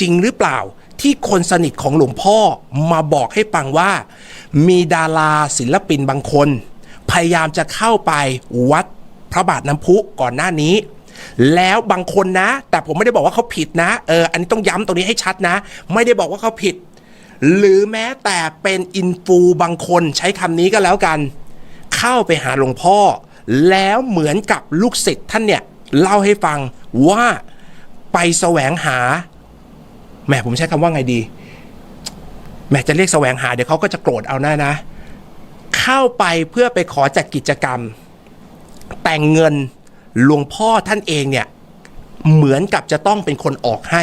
จริงหรือเปล่า ที่คนสนิทของหลวงพ่อมาบอกให้ฟังว่า มีดาราศิลปินบางคน พยายามจะเข้าไปวัดพระบาทน้ำพุก่อนหน้านี้ แล้วบางคนนะ แต่ผมไม่ได้บอกว่าเขาผิดนะเอออันนี้ต้องย้ำตรงนี้ให้ชัดนะ ไม่ได้บอกว่าเขาผิด หรือแม้แต่เป็นอินฟูบางคนใช้คำนี้ก็แล้วกัน เข้าไปหาหลวงพ่อ แล้วเหมือนกับลูกศิษย์ท่านเนี่ยเล่าให้ฟังว่าไปแสวงหา แหมผมใช้คำว่าไงดีแหมจะเรียกแสวงหาเดี๋ยวเขาก็จะโกรธเอาหน้านะ เข้าไปเพื่อไปขอจัดกิจกรรม แต่งเงินหลวงพ่อท่านเองเนี่ยเหมือนกับจะต้องเป็นคนออกให้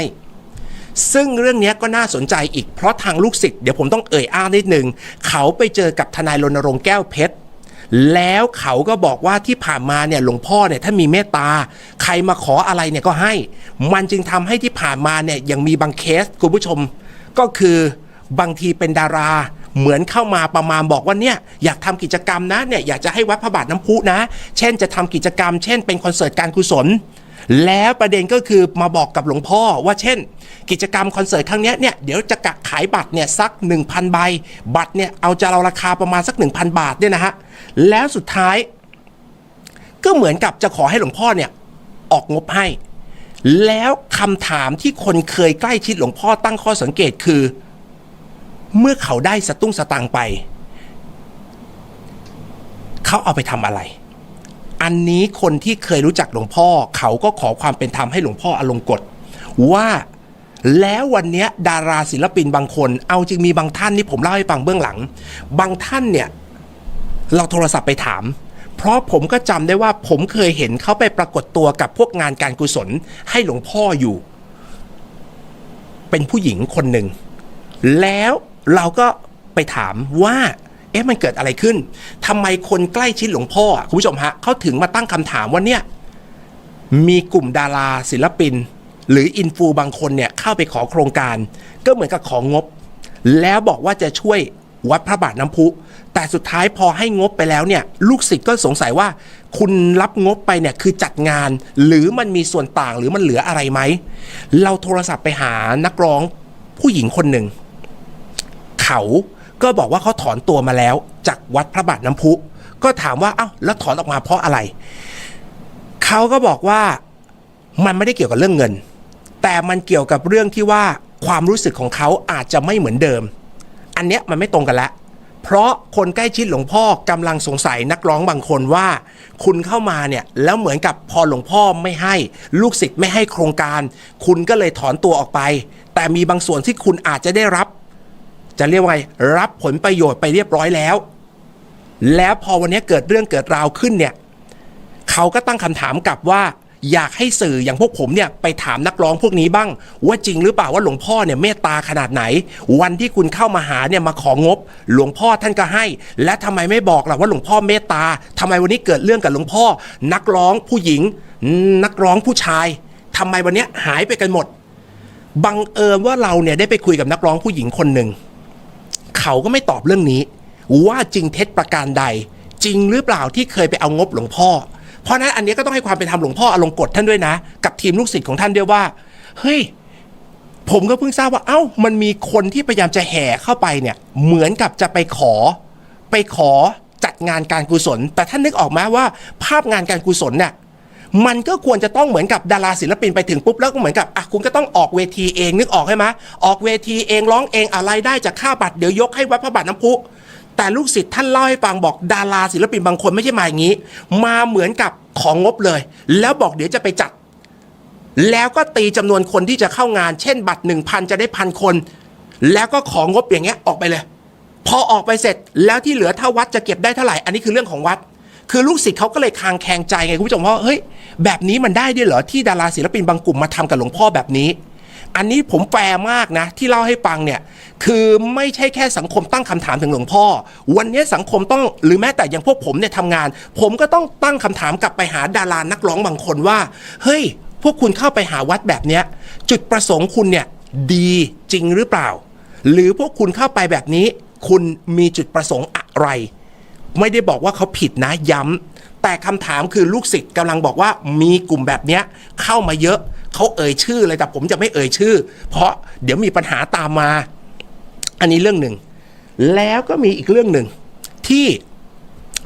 ซึ่งเรื่องนี้ก็น่าสนใจอีกเพราะทางลูกศิษย์เดี๋ยวผมต้องเอ่ยอ้างนิดนึง เขาไปเจอกับทนายรณรงค์แก้วเพชร แล้วเขาก็บอกว่าที่ผ่านมาเนี่ยหลวงพ่อเนี่ยถ้ามีเมตตา ใครมาขออะไรเนี่ยก็ให้ มันจึงทำให้ที่ผ่านมาเนี่ยยังมีบางเคสคุณผู้ชม ก็คือบางทีเป็นดาราเหมือนเข้ามาประมาณบอกว่าเนี่ยอยากทำกิจกรรมนะเนี่ยอยากจะให้วัดพระบาทน้ำพุนะ เช่นจะทำกิจกรรม เช่นเป็นคอนเสิร์ตการกุศล แล้วประเด็นก็คือมาบอกกับหลวงพ่อว่าเช่น กิจกรรมคอนเสิร์ตครั้งนี้เนี่ยเดี๋ยวจะกะขายบัตรเนี่ยสัก 1,000 ใบ บัตรเนี่ยเอาจะเราราคาประมาณสัก 1,000 บาทเนี่ยนะฮะแล้วสุดท้าย ก็เหมือนกับจะขอให้หลวงพ่อเนี่ยออกงบให้ แล้วคำถามที่คนเคยใกล้ชิดหลวงพ่อตั้งข้อสังเกตคือ เมื่อเขาได้สตุ้งสตางไป เขาเอาไปทำอะไร อันนี้คนที่เคยรู้จักหลวงพ่อ เขาก็ขอความเป็นธรรมให้หลวงพ่ออลงกฎว่าแล้ววันนี้ดาราศิลปินบางคน เอาจริงมีบางท่านนี่ผมเล่าให้ฟังเบื้องหลัง บางท่านเนี่ยเราโทรศัพท์ไปถาม เพราะผมก็จำได้ว่าผมเคยเห็นเขาไปปรากฏตัวกับพวกงานการกุศลให้หลวงพ่ออยู่ เป็นผู้หญิงคนหนึ่ง แล้วเราก็ไปถามว่า อ๊ะมันเกิดอะไรขึ้นทำไมคนใกล้ชิดหลวงพ่อคุณผู้ชมฮะเขาถึงมาตั้งคำถามว่าเนี่ยมีกลุ่มดาราศิลปิน หรืออินฟูบางคนเนี่ยเข้าไปขอโครงการ ก็เหมือนกับของงบ แล้วบอกว่าจะช่วยวัดพระบาทน้ำพุ แต่สุดท้ายพอให้งบไปแล้วเนี่ย ลูกศิษย์ก็สงสัยว่า คุณรับงบไปเนี่ยคือจัดงาน หรือมันมีส่วนต่างหรือมันเหลืออะไรไหม เราโทรศัพท์ไปหานักร้องผู้หญิงคนหนึ่ง เขา ก็บอกว่าเขาถอนตัวมาแล้ว จากวัดพระบาทน้ำพุ ก็ถามว่าเอ้าแล้วถอนออกมาเพราะอะไร เขาก็บอกว่ามันไม่ได้เกี่ยวกับเรื่องเงิน แต่มันเกี่ยวกับเรื่องที่ว่าความรู้สึกของเขาอาจจะไม่เหมือนเดิม อันเนี้ยมันไม่ตรงกันล้วเพราะคนใกล้ชิดหลวงพ่อกำลังสงสัยนักร้องบางคนว่า คุณเข้ามาเนี่ยแล้วเหมือนกับพอหลวงพ่อไม่ให้ ลูกศิษย์ไม่ให้โครงการ คุณก็เลยถอนตัวออกไป แต่มีบางส่วนที่คุณอาจจะได้รับ จะเรียกว่าไงรับผลประโยชน์ไปเรียบร้อยแล้ว แล้วพอวันนี้เกิดเรื่องเกิดราวขึ้นเนี่ยเขาก็ตั้งคำถามกลับว่า อยากให้สื่ออย่างพวกผมเนี่ยไปถามนักร้องพวกนี้บ้าง ว่าจริงหรือเปล่าว่าหลวงพ่อเนี่ยเมตตาขนาดไหน วันที่คุณเข้ามาหาเนี่ยมาของบ หลวงพ่อท่านก็ให้ และทำไมไม่บอกล่ะว่าหลวงพ่อเมตตาทำไมวันนี้เกิดเรื่องกับหลวงพ่อ นักร้องผู้หญิง นักร้องผู้ชายทำไมวันนี้หายไปกันหมดบังเอิญว่าเราเนี่ยได้ไปคุยกับนักร้องผู้หญิงคนหนึ่ง เขาก็ไม่ตอบเรื่องนี้ ว่าจริงเท็จประการใด จริงหรือเปล่าที่เคยไปเอางบหลวงพ่อ เพราะนั้นอันนี้ก็ต้องให้ความเป็นธรรมหลวงพ่ออลงกฎท่านด้วยนะ กับทีมลูกศิษย์ของท่านด้วยว่าเฮ้ยผมก็เพิ่งทราบว่าเอ้ามันมีคนที่พยายามจะแห่เข้าไปเนี่ยเหมือนกับจะไปขอ ไปขอจัดงานการกุศล แต่ท่านนึกออกไหมว่าภาพงานการกุศลเนี่ย มันก็ควรจะต้องเหมือนกับดาราศิลปินไปถึงปุ๊บแล้วก็เหมือนกับอะคุณก็ต้องออกเวทีเองนึกออกใช่ไหมออกเวทีเองร้องเองอะไรได้จากค่าบัตรเดี๋ยวยกให้วัดพระบาทน้ำพุแต่ลูกศิษย์ท่านเล่าให้ฟังบอกดาราศิลปินบางคนไม่ใช่มาอย่างนี้ มาเหมือนกับของงบเลย แล้วบอกเดี๋ยวจะไปจัด แล้วก็ตีจำนวนคนที่จะเข้างาน เช่น บัตรหนึ่งพันจะได้พันคน แล้วก็ของงบอย่างเงี้ยออกไปเลย พอออกไปเสร็จแล้วที่เหลือถ้าวัดจะเก็บได้เท่าไหร่ อันนี้คือเรื่องของวัด คือลูกศิษย์เขาก็เลยคางแคงใจไงคุณผู้ชมว่าเฮ้ยแบบนี้มันได้ด้วยเหรอที่ดาราศิลปินบางกลุ่มมาทำกับหลวงพ่อแบบนี้ อันนี้ผมแฟร์มากนะ ที่เล่าให้ฟังเนี่ยคือไม่ใช่แค่สังคมตั้งคำถามถึงหลวงพ่อ วันนี้สังคมต้องหรือแม้แต่อย่างพวกผมเนี่ยทำงาน ผมก็ต้องตั้งคำถามกลับไปหาดารานักร้องบางคนว่า เฮ้ย พวกคุณเข้าไปหาวัดแบบเนี้ยจุดประสงค์คุณเนี่ยดีจริงหรือเปล่า หรือพวกคุณเข้าไปแบบนี้ คุณมีจุดประสงค์อะไร ไม่ได้บอกว่าเขาผิดนะย้ำแต่คำถามคือลูกศิษย์กำลังบอกว่ามีกลุ่มแบบเนี้ยเข้ามาเยอะเขาเอ่ยชื่อเลยแต่ผมจะไม่เอ่ยชื่อ เพราะเดี๋ยวมีปัญหาตามมา อันนี้เรื่องหนึ่ง แล้วก็มีอีกเรื่องหนึ่งที่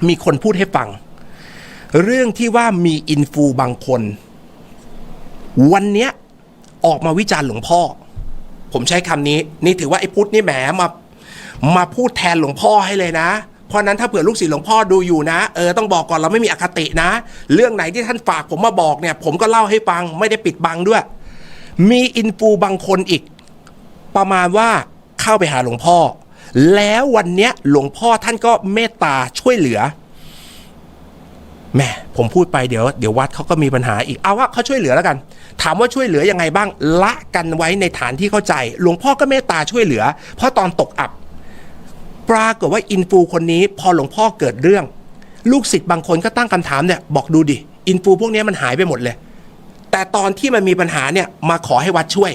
มีคนพูดให้ฟัง เรื่องที่ว่ามีอินฟูบางคน วันเนี้ยออกมาวิจารณ์หลวงพ่อ ผมใช้คำนี้ นี่ถือว่าไอ้พุทธนี่แหมมามาพูดแทนหลวงพ่อให้เลยนะ เพราะนั้นถ้าเผื่อลูกศิษย์หลวงพ่อดูอยู่นะ เออต้องบอกก่อนเราไม่มีอคตินะ เรื่องไหนที่ท่านฝากผมมาบอกเนี่ย ผมก็เล่าให้ฟังไม่ได้ปิดบังด้วย มีอินฟูบางคนอีก ประมาณว่าเข้าไปหาหลวงพ่อ แล้ววันเนี้ยหลวงพ่อท่านก็เมตตาช่วยเหลือแม่ผมพูดไปเดี๋ยวเดี๋ยววัดเขาก็มีปัญหาอีกเอาว่าเขาช่วยเหลือแล้วกัน ถามว่าช่วยเหลือยังไงบ้าง ละกันไว้ในฐานที่เข้าใจ หลวงพ่อก็เมตตาช่วยเหลือ เพราะตอนตกอับ ปรากฏว่าอินฟูคนนี้พอหลวงพ่อเกิดเรื่อง ลูกศิษย์บางคนก็ตั้งคำถามเนี่ยบอกดูดิอินฟูพวกนี้มันหายไปหมดเลย แต่ตอนที่มันมีปัญหาเนี่ยมาขอให้วัดช่วย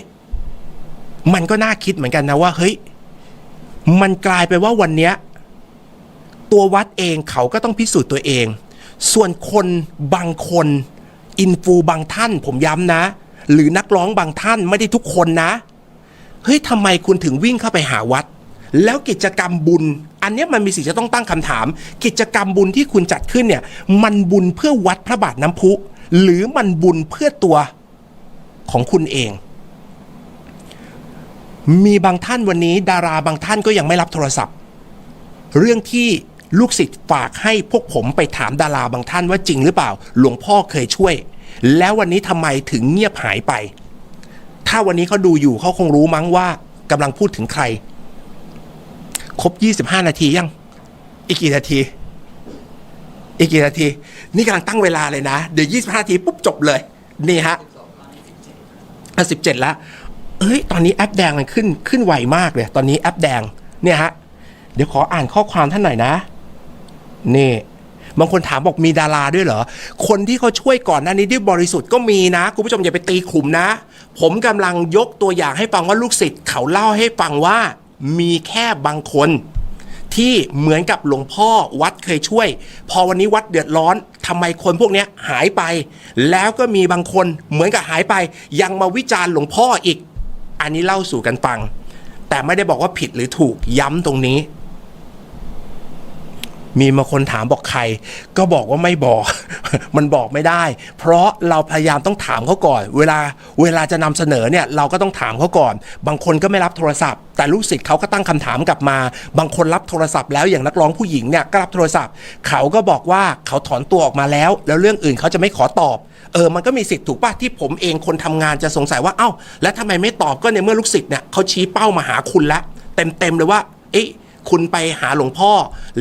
มันก็น่าคิดเหมือนกันนะว่าเฮ้ยมันกลายไปว่าวันเนี้ยตัววัดเองเขาก็ต้องพิสูจน์ตัวเอง ส่วนคนบางคนอินฟูบางท่านผมย้ำนะ หรือนักร้องบางท่านไม่ได้ทุกคนนะ เฮ้ยทำไมคุณถึงวิ่งเข้าไปหาวัด แล้วกิจกรรมบุญ อันนี้มันมีสิทธิ์จะต้องตั้งคำถาม กิจกรรมบุญที่คุณจัดขึ้นเนี่ย มันบุญเพื่อวัดพระบาทน้ำพุ หรือมันบุญเพื่อตัวของคุณเอง มีบางท่านวันนี้ ดาราบางท่านก็ยังไม่รับโทรศัพท์ เรื่องที่ลูกศิษย์ฝากให้พวกผมไปถามดาราบางท่านว่าจริงหรือเปล่า หลวงพ่อเคยช่วย แล้ววันนี้ทำไมถึงเงียบหายไป ถ้าวันนี้เขาดูอยู่เขาคงรู้มั้งว่ากำลังพูดถึงใคร ครบ 25 นาทียัง อีกกี่นาที อีกกี่นาที นี่กำลังตั้งเวลาเลยนะ เดี๋ยว 25 นาทีปุ๊บจบเลย นี่ฮะอะ17แล้วเอ้ย ตอนนี้แอปแดงมันขึ้นขึ้นไวมากเลย ตอนนี้แอปแดง เนี่ยฮะ เดี๋ยวขออ่านข้อความท่านหน่อยนะ นี่ บางคนถามบอกมีดาราด้วยเหรอ คนที่เขาช่วยก่อนหน้านี้ด้วยบริสุทธิ์ก็มีนะ คุณผู้ชมอย่าไปตีขุมนะ ผมกำลังยกตัวอย่างให้ฟังว่าลูกศิษย์เขาเล่าให้ฟังว่า มีแค่บางคนที่เหมือนกับหลวงพ่อวัดเคยช่วย พอวันนี้วัดเดือดร้อนทำไมคนพวกนี้หายไป แล้วก็มีบางคนเหมือนกับหายไป ยังมาวิจารณ์หลวงพ่ออีก อันนี้เล่าสู่กันฟัง แต่ไม่ได้บอกว่าผิดหรือถูกย้ำตรงนี้ มีมาคนถามบอกใคร ก็บอกว่าไม่บอก มันบอกไม่ได้ เพราะเราพยายามต้องถามเขาก่อน เวลาเวลาจะนำเสนอเนี่ยเราก็ต้องถามเขาก่อน บางคนก็ไม่รับโทรศัพท์ แต่ลูกศิษย์เขาก็ตั้งคำถามกลับมา บางคนรับโทรศัพท์แล้วอย่างนักร้องผู้หญิงเนี่ยก็รับโทรศัพท์ เขาก็บอกว่าเขาถอนตัวออกมาแล้ว แล้วเรื่องอื่นเขาจะไม่ขอตอบเออมันก็มีสิทธิ์ถูกป่ะที่ผมเองคนทำงานจะสงสัยว่าเอ้า แล้วทำไมไม่ตอบก็ในเมื่อลูกศิษย์เนี่ยเขาชี้เป้ามาหาคุณแล้วเต็มๆเลยว่าเอ๊ะ คุณไปหาหลวงพ่อ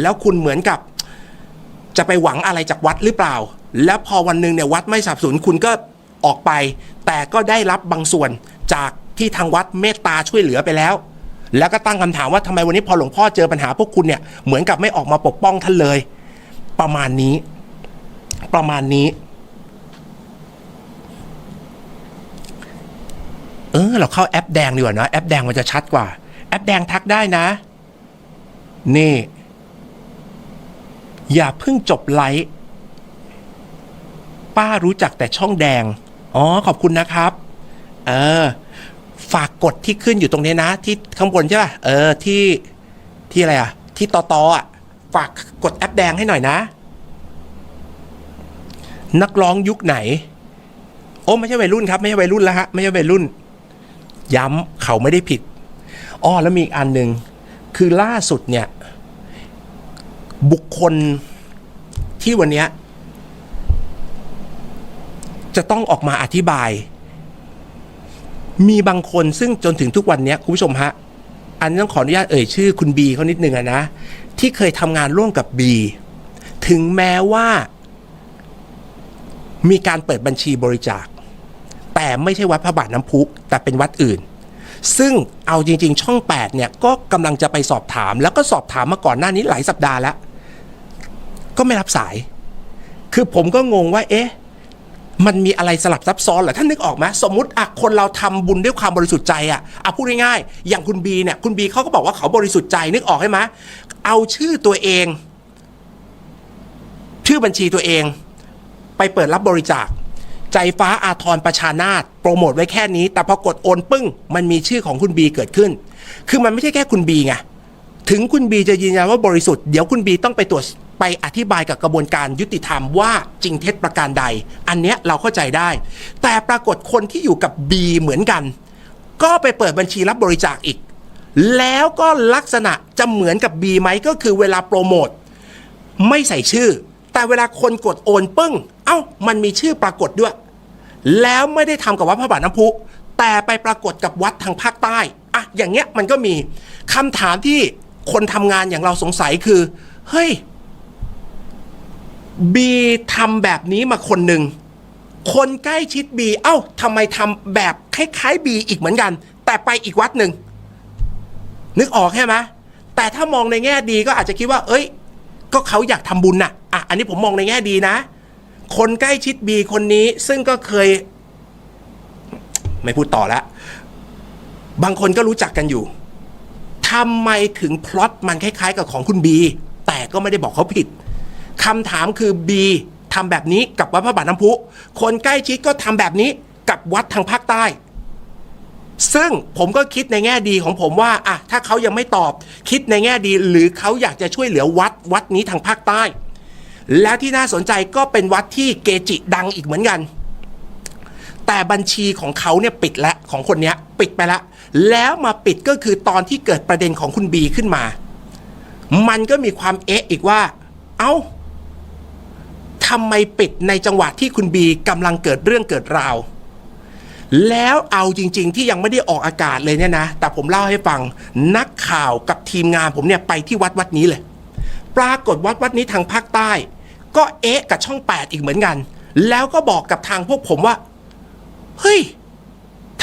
แล้วคุณเหมือนกับ จะไปหวังอะไรจากวัดหรือเปล่า แล้วพอวันหนึ่งเนี่ยวัดไม่สนับสนุนคุณก็ออกไป แต่ก็ได้รับบางส่วนจากที่ทางวัดเมตตาช่วยเหลือไปแล้ว แล้วก็ตั้งคำถามว่าทำไมวันนี้พอหลวงพ่อเจอปัญหาพวกคุณเนี่ยเหมือนกับไม่ออกมาปกป้องท่านเลย ประมาณนี้ ประมาณนี้ เออเราเข้าแอปแดงดีกว่านะแอปแดงมันจะชัดกว่า แอปแดงทักได้นะ นี่ อย่าเพิ่งจบไลฟ์ป้ารู้จักแต่ช่องแดง อ๋อ ขอบคุณนะครับ เออ ฝากกดที่ขึ้นอยู่ตรงนี้นะ ที่ข้างบนใช่ป่ะ เออ ที่ ที่อะไรอะ ที่ตอตออะ ฝากกดแอปแดงให้หน่อยนะ นักร้องยุคไหน โอ้ไม่ใช่วัยรุ่นครับ ไม่ใช่วัยรุ่นแล้วฮะ ไม่ใช่วัยรุ่น ย้ำเขาไม่ได้ผิด อ้อ แล้วมีอีกอันหนึ่ง คือล่าสุดเนี่ย บุคคลที่วันนี้จะต้องออกมาอธิบาย มีบางคนซึ่งจนถึงทุกวันนี้คุณผู้ชมฮะ อันต้องขออนุญาตเอ่ยชื่อคุณบีเขานิดนึงอะนะ ที่เคยทำงานร่วมกับบีถึงแม้ว่า มีการเปิดบัญชีบริจาค แต่ไม่ใช่วัดพระบาทน้ำพุแต่เป็นวัดอื่น ซึ่งเอาจริง ๆ ช่อง 8 เนี่ยก็กำลังจะไปสอบถาม แล้วก็สอบถามมาก่อนหน้านี้หลายสัปดาห์แล้ว ก็ไม่รับสาย คือผมก็งงว่า เอ๊ะ มันมีอะไรสลับซับซ้อนเหรอท่านนึกออกไหมสมมติอะคนเราทำบุญด้วยความบริสุทธิ์ใจอะอะพูดง่ายๆอย่างคุณบีเนี่ยคุณบีเขาก็บอกว่าเขาบริสุทธิ์ใจนึกออกใช่ไหมเอาชื่อตัวเอง ชื่อบัญชีตัวเอง ไปเปิดรับบริจาค ใจฟ้าอาทรประชานาตโปรโมทไว้แค่นี้ แต่พอกดโอนปึ้ง มันมีชื่อของคุณบีเกิดขึ้น คือมันไม่ใช่แค่คุณบีไงถึงคุณบีจะยืนยันว่าบริสุทธิ์เดี๋ยวคุณบีต้องไปตรวจไปอธิบายกับกระบวนการยุติธรรมว่าจริงเท็จประการใด อันเนี้ยเราเข้าใจได้ แต่ปรากฏคนที่อยู่กับบีเหมือนกัน ก็ไปเปิดบัญชีรับบริจาคอีก แล้วก็ลักษณะจะเหมือนกับบีไหมก็คือเวลาโปรโมทไม่ใส่ชื่อ แต่เวลาคนกดโอนปึ้ง เอ้ามันมีชื่อปรากฏด้วย แล้วไม่ได้ทำกับวัดพระบาทน้ำพุแต่ไปปรากฏกับวัดทางภาคใต้อะอย่างเงี้ยมันก็มีคำถามที่คนทำงานอย่างเราสงสัยคือ เฮ้ยบีทำแบบนี้มาคนหนึ่งคนใกล้ชิดบี เอ้าทำไมทำแบบคล้ายๆบีอีกเหมือนกัน แต่ไปอีกวัดหนึ่ง นึกออกใช่ไหมแต่ถ้ามองในแง่ดีก็อาจจะคิดว่า เอ้ย ก็เขาอยากทำบุญน่ะอะ อันนี้ผมมองในแง่ดีนะ คนใกล้ชิดบีคนนี้ซึ่งก็เคย ไม่พูดต่อแล้วบางคนก็รู้จักกันอยู่ทำไมถึงพล็อตมันคล้ายๆ กับของคุณบีแต่ก็ไม่ได้บอกเขาผิดคำถามคือบีทำแบบนี้กับวัดพระบาทน้ำพุ คนใกล้ชิดก็ทำแบบนี้กับวัดทางภาคใต้ ซึ่งผมก็คิดในแง่ดีของผมว่าอะถ้าเขายังไม่ตอบ คิดในแง่ดีหรือเขาอยากจะช่วยเหลือวัดวัดนี้ทางภาคใต้ แล้วที่น่าสนใจก็เป็นวัดที่เกจิดังอีกเหมือนกัน แต่บัญชีของเขาเนี่ยปิดแล้วของคนนี้ปิดไปแล้วแล้วมาปิดก็คือตอนที่เกิดประเด็นของคุณบีขึ้นมา มันก็มีความเอ๊ะอีกว่า เอ้าทำไมปิดในจังหวะที่คุณบีกำลังเกิดเรื่องเกิดราว แล้วเอาจริง ๆ ที่ยังไม่ได้ออกอากาศเลยเนี่ยนะ แต่ผมเล่าให้ฟังนักข่าวกับทีมงานผมเนี่ยไปที่วัดวัดนี้เลย ปรากฏวัดวัดนี้ทางภาคใต้ ก็เอ๊ะกับช่อง 8 อีกเหมือนกัน แล้วก็บอกกับทางพวกผมว่า เฮ้ย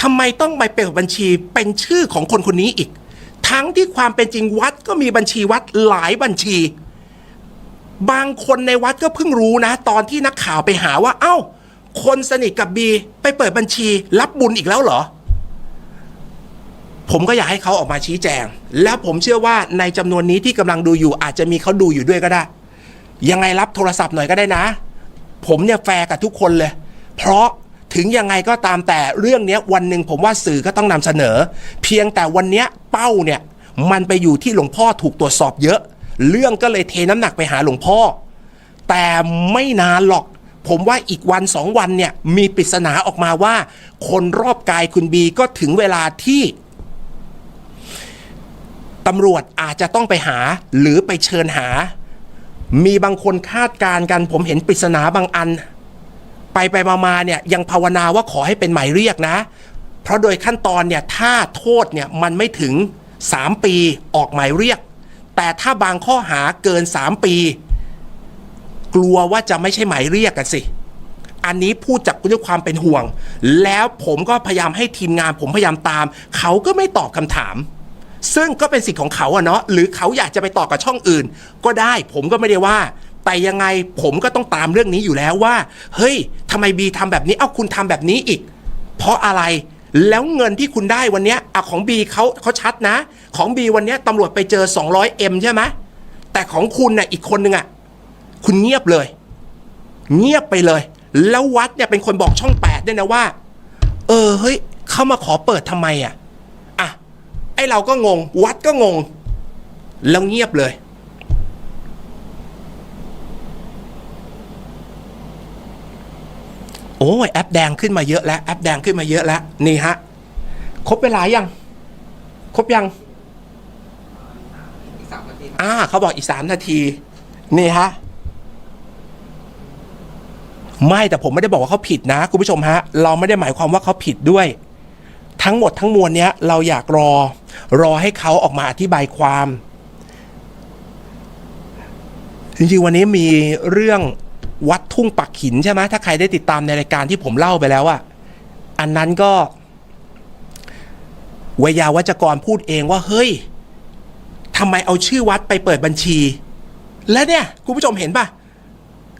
ทำไมต้องไปเปิดบัญชีเป็นชื่อของคนคนนี้อีก ทั้งที่ความเป็นจริงวัดก็มีบัญชีวัดหลายบัญชี บางคนในวัดก็เพิ่งรู้นะ ตอนที่นักข่าวไปหาว่า เอ้า คนสนิทกับบีไปเปิดบัญชีรับบุญอีกแล้วเหรอ ผมก็อยากให้เขาออกมาชี้แจง แล้วผมเชื่อว่าในจำนวนนี้ที่กำลังดูอยู่อาจจะมีเขาดูอยู่ด้วยก็ได้ ยังไงรับโทรศัพท์หน่อยก็ได้นะ ผมเนี่ยแฟร์กับทุกคนเลย เพราะถึงยังไงก็ตามแต่เรื่องนี้วันหนึ่งผมว่าสื่อก็ต้องนำเสนอ เพียงแต่วันนี้เป้าเนี่ยมันไปอยู่ที่หลวงพ่อถูกตรวจสอบเยอะ เรื่องก็เลยเทน้ำหนักไปหาหลวงพ่อ แต่ไม่นานหรอก ผมว่าอีกวันสองวันเนี่ยมีปริศนาออกมาว่า คนรอบกายคุณบีก็ถึงเวลาที่ตำรวจอาจจะต้องไปหาหรือไปเชิญหา มีบางคนคาดการณ์กัน ผมเห็นปริศนาบางอัน ไปไปมามาเนี่ยยังภาวนาว่าขอให้เป็นหมายเรียกนะ เพราะโดยขั้นตอนเนี่ยถ้าโทษเนี่ยมันไม่ถึง 3 ปีออกหมายเรียก แต่ถ้าบางข้อหาเกิน 3 ปี กลัวว่าจะไม่ใช่หมายเรียกกันสิอันนี้พูดจากด้วยความเป็นห่วง แล้วผมก็พยายามให้ทีมงานผมพยายามตาม เขาก็ไม่ตอบคำถาม ซึ่งก็เป็นสิทธิ์ของเขาอะเนาะหรือเขาอยากจะไปต่อกับช่องอื่น ก็ได้ผมก็ไม่ได้ว่า แต่ยังไงผมก็ต้องตามเรื่องนี้อยู่แล้วว่า เฮ้ยทำไมบีทำแบบนี้ เอ้าคุณทำแบบนี้อีก เพราะอะไรแล้วเงินที่คุณได้วันเนี้ยอะของบีเขาเขาชัดนะ ของบีวันเนี้ยตำรวจไปเจอ 200M ใช่ไหมแต่ของคุณน่ะอีกคนนึงอะคุณเงียบเลย เงียบไปเลย แล้ววัดเนี่ยเป็นคนบอกช่องแปดด้วยนะว่า เออเฮ้ยเขามาขอเปิดทำไมอะ่ะ อเราก็งง วัดก็งง แล้วเงียบเลย โอ้ยแอปแดงขึ้นมาเยอะแล้วแอปแดงขึ้นมาเยอะแล้ว นี่ฮะ ครบเวลายัง ครบยังอีกสามนาทีอ่าเขาบอกอีกสามนาที นี่ฮะ ไม่แต่ผมไม่ได้บอกว่าเขาผิดนะ คุณผู้ชมฮะ เราไม่ได้หมายความว่าเขาผิดด้วย ทั้งหมดทั้งมวลเนี้ย เราอยากรอ รอให้เขาออกมาอธิบายความ จริงๆวันนี้มีเรื่องวัดทุ่งปักหินใช่ไหมถ้าใครได้ติดตามในรายการที่ผมเล่าไปแล้วอะอันนั้นก็เวยาวัจกรพูดเองว่าเฮ้ยทำไมเอาชื่อวัดไปเปิดบัญชี และเนี่ย คุณผู้ชมเห็นป่ะ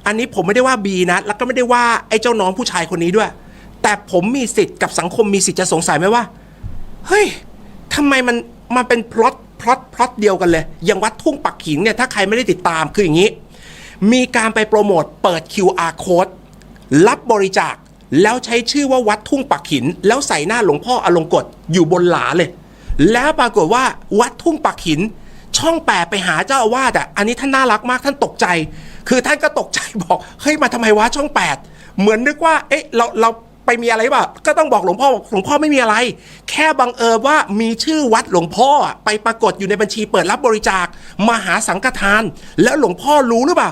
อันนี้ผมไม่ได้ว่าบีนะ แล้วก็ไม่ได้ว่าไอ้เจ้าน้องผู้ชายคนนี้ด้วย แต่ผมมีสิทธิ์กับสังคมมีสิทธิ์จะสงสัยไหมว่า เฮ้ย ทำไมมันมันเป็นพล็อตพล็อตพล็อตเดียวกันเลย อย่างวัดทุ่งปักหินเนี่ยถ้าใครไม่ได้ติดตามคืออย่างนี้ มีการไปโปรโมทเปิด QR code รับบริจาคแล้วใช้ชื่อว่าวัดทุ่งปักหิน แล้วใส่หน้าหลวงพ่ออลงกฎอยู่บนหลาเลย แล้วปรากฏว่าวัดทุ่งปักหิน ช่องแปดไปหาเจ้าอาวาสอะอันนี้ท่านน่ารักมากท่านตกใจ คือท่านก็ตกใจบอกเฮ้ยมาทำไมวะช่องแปดเหมือนนึกว่า เอ๊ะเราเรา ไปมีอะไรป่ะก็ต้องบอกหลวงพ่อบอกหลวงพ่อไม่มีอะไร แค่บังเอิญว่ามีชื่อวัดหลวงพ่ออะไปปรากฏอยู่ในบัญชีเปิดรับบริจาคมหาสังฆทาน แล้วหลวงพ่อรู้หรือเปล่า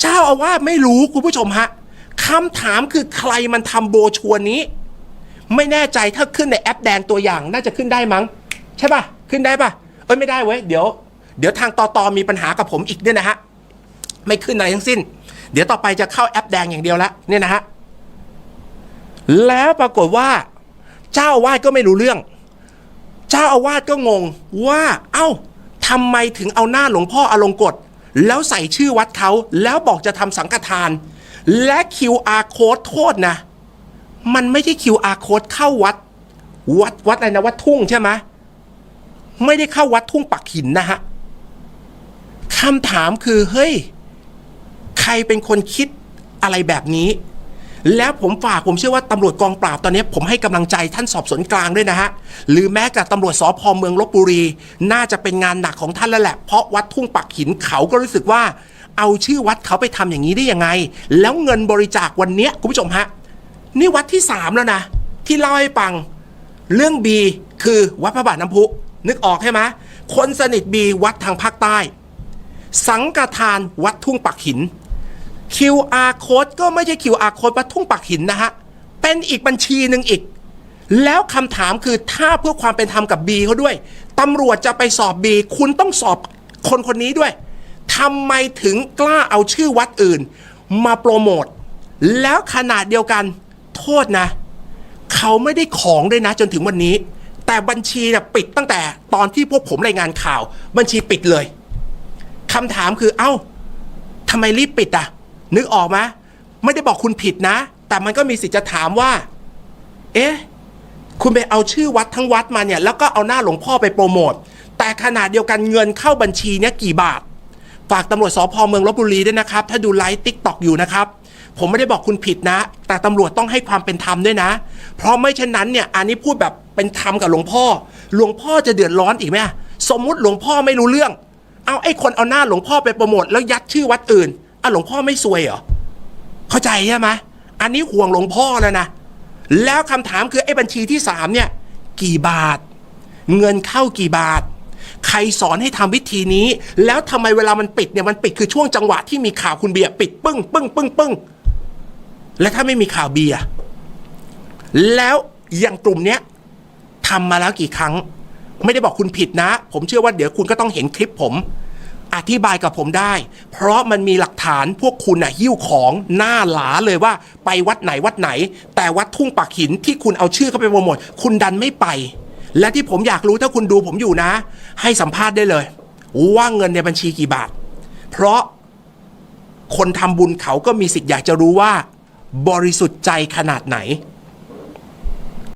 เจ้าอาวาสไม่รู้คุณผู้ชมฮะคำถามคือใครมันทำโบชัวนี้ ไม่แน่ใจถ้าขึ้นในแอปแดงตัวอย่างน่าจะขึ้นได้มั้ง ใช่ป่ะ ขึ้นได้ป่ะ เอ้ยไม่ได้เว้ยเดี๋ยว เดี๋ยวทางตอตอมีปัญหากับผมอีกเนี่ยนะฮะไม่ขึ้นอะไรทั้งสิ้น เดี๋ยวต่อไปจะเข้าแอปแดงอย่างเดียวละเนี่ยนะฮะ แล้วปรากฏว่า เจ้าอาวาสก็ไม่รู้เรื่อง เจ้าอาวาสก็งงว่า เอ้าทำไมถึงเอาหน้าหลวงพ่ออลงกฎแล้วใส่ชื่อวัดเขาแล้วบอกจะทำสังฆทาน และ QR code โทษนะ มันไม่ใช่ QR code เข้าวัด วัดวัดอะไรนะวัดทุ่งใช่ไหมไม่ได้เข้าวัดทุ่งปักหินนะฮะคำถามคือเฮ้ย ใครเป็นคนคิดอะไรแบบนี้ แล้วผมฝากผมเชื่อว่าตำรวจกองปราบตอนนี้ ผมให้กำลังใจท่านสอบสวนกลางด้วยนะฮะ หรือแม้กับตำรวจสพเมืองลบบุรี น่าจะเป็นงานหนักของท่านแล้วแหละ เพราะวัดทุ่งปักหินเขาก็รู้สึกว่า เอาชื่อวัดเขาไปทำอย่างนี้ได้ยังไง แล้วเงินบริจาควันเนี้ยคุณผู้ชมฮะนี่วัดที่สามแล้วนะ ที่เล่าให้ฟัง เรื่องบีคือวัดพระบาทน้ำพุนึกออกใช่ไหมคนสนิทบีวัดทางภาคใต้ สังฆทานวัดทุ่งปักหิน QR code ก็ไม่ใช่ QR code วัดทุ่งปักหินนะฮะ เป็นอีกบัญชีหนึ่งอีก แล้วคำถามคือถ้าเพื่อความเป็นธรรมกับบีเขาด้วยตำรวจจะไปสอบบีคุณต้องสอบคนคนนี้ด้วยทำไมถึงกล้าเอาชื่อวัดอื่น มาโปรโมทแล้วขนาดเดียวกัน โทษนะ เขาไม่ได้ของด้วยนะจนถึงวันนี้ แต่บัญชีนี่ยปิดตั้งแต่ตอนที่พวกผมรายงานข่าว บัญชีปิดเลยคำถามคือเอ้าทำไมรีบปิดอะ นึกออกไหมไม่ได้บอกคุณผิดนะ แต่มันก็มีสิทธิ์จะถามว่า เอ๊ะ คุณไปเอาชื่อวัดทั้งวัดมาเนี่ย แล้วก็เอาหน้าหลวงพ่อไปโปรโมท แต่ขนาดเดียวกันเงินเข้าบัญชีเนี่ยกี่บาท ฝากตำรวจสพเมืองลบบุรีด้วยนะครับ ถ้าดูไลฟ์ติ๊กตอกอยู่นะครับ ผมไม่ได้บอกคุณผิดนะ แต่ตำรวจต้องให้ความเป็นธรรมด้วยนะ เพราะไม่เช่นนั้นเนี่ย อันนี้พูดแบบเป็นธรรมกับหลวงพ่อ หลวงพ่อจะเดือดร้อนอีกไหมสมมุติหลวงพ่อไม่รู้เรื่อง เอาไอ้คนเอาหน้าหลวงพ่อไปโปรโมทแล้วยัดชื่อวัดอื่น หลวงพ่อไม่ซวยเหรอเข้าใจใช่ไหมอันนี้ห่วงหลวงพ่อแล้วนะแล้วคำถามคือไอ้บัญชีที่สามเนี่ยกี่บาท เงินเข้ากี่บาท ใครสอนให้ทำวิธีนี้ แล้วทำไมเวลามันปิดเนี่ยมันปิดคือช่วงจังหวะที่มีข่าวคุณเบียร์ปิดปึ้งปึ้งปึ้งปึ้งและถ้าไม่มีข่าวเบียร์แล้วอย่างกลุ่มเนี้ยทำมาแล้วกี่ครั้ง ไม่ได้บอกคุณผิดนะ ผมเชื่อว่าเดี๋ยวคุณก็ต้องเห็นคลิปผม อธิบายกับผมได้ เพราะมันมีหลักฐานพวกคุณน่ะหิ้วของหน้าหลาเลยว่า ไปวัดไหนวัดไหน แต่วัดทุ่งปักหินที่คุณเอาชื่อเข้าไปโปรโมทคุณดันไม่ไป และที่ผมอยากรู้ถ้าคุณดูผมอยู่นะ ให้สัมภาษณ์ได้เลย ว่าเงินในบัญชีกี่บาท เพราะคนทำบุญเขาก็มีสิทธิ์อยากจะรู้ว่า บริสุทธิ์ใจขนาดไหน